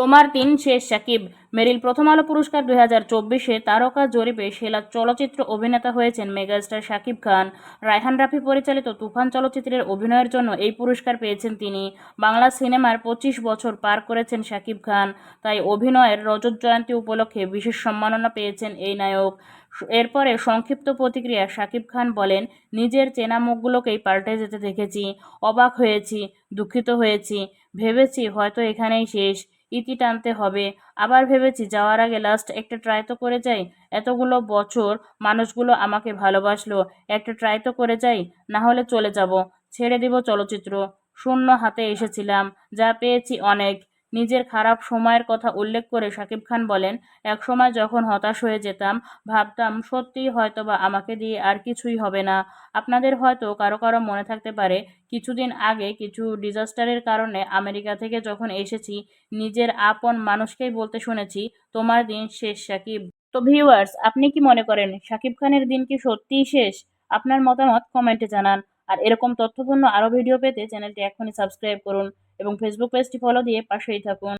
তোমার তিন শেষ সাকিব। মেরিল প্রথম আলো পুরস্কার দুই হাজার চব্বিশে তারকা জরিপে সেরা চলচ্চিত্র অভিনেতা হয়েছেন মেগাস্টার শাকিব খান। রায়হান রাফি পরিচালিত তুফান চলচ্চিত্রের অভিনয়ের জন্য এই পুরস্কার পেয়েছেন তিনি। বাংলা সিনেমার পঁচিশ বছর পার করেছেন শাকিব খান। তাই অভিনয়ের রজত জয়ন্তী উপলক্ষে বিশেষ সম্মাননা পেয়েছেন এই নায়ক। এরপরে সংক্ষিপ্ত প্রতিক্রিয়া শাকিব খান বলেন, নিজের চেনা মুখগুলোকেই পাল্টে যেতে দেখেছি, অবাক হয়েছি, দুঃখিত হয়েছি, ভেবেছি হয়তো এখানেই শেষ। ইতি টানতে হবে। আবার ভেবেছি, যাওয়ার আগে লাস্ট একটা ট্রাই তো করে যাই। এতগুলো বছর মানুষগুলো আমাকে ভালোবাসলো। একটা ট্রাই তো করে যাই, না হলে চলে যাব। ছেড়ে দিব চলচ্চিত্র। শূন্য হাতে এসেছিলাম, যা পেয়েছি অনেক। নিজের খারাপ সময়ের কথা উল্লেখ করে শাকিব খান বলেন এক সময় যখন হতাশ হয়ে যেতাম, ভাবতাম, সত্যিই হয়তোবা আমাকে দিয়ে আর কিছুই হবে না। আপনাদের হয়তো কারও কারও মনে থাকতে পারে, কিছুদিন আগে কিছু ডিজাস্টারের কারণে আমেরিকা থেকে যখন এসেছি, নিজের আপন মানুষকেই বলতে শুনেছি, তোমার দিন শেষ সাকিব তো ভিউয়ার্স, আপনি কি মনে করেন, শাকিব খানের দিন কি সত্যিই শেষ? আপনার মতামত কমেন্টে জানান। আর এরকম তথ্যপূর্ণ আরও ভিডিও পেতে চ্যানেলটি এখনই সাবস্ক্রাইব করুন। এবং ফেসবুক পেজটি ফলো দিয়ে পাশেই থাকুন।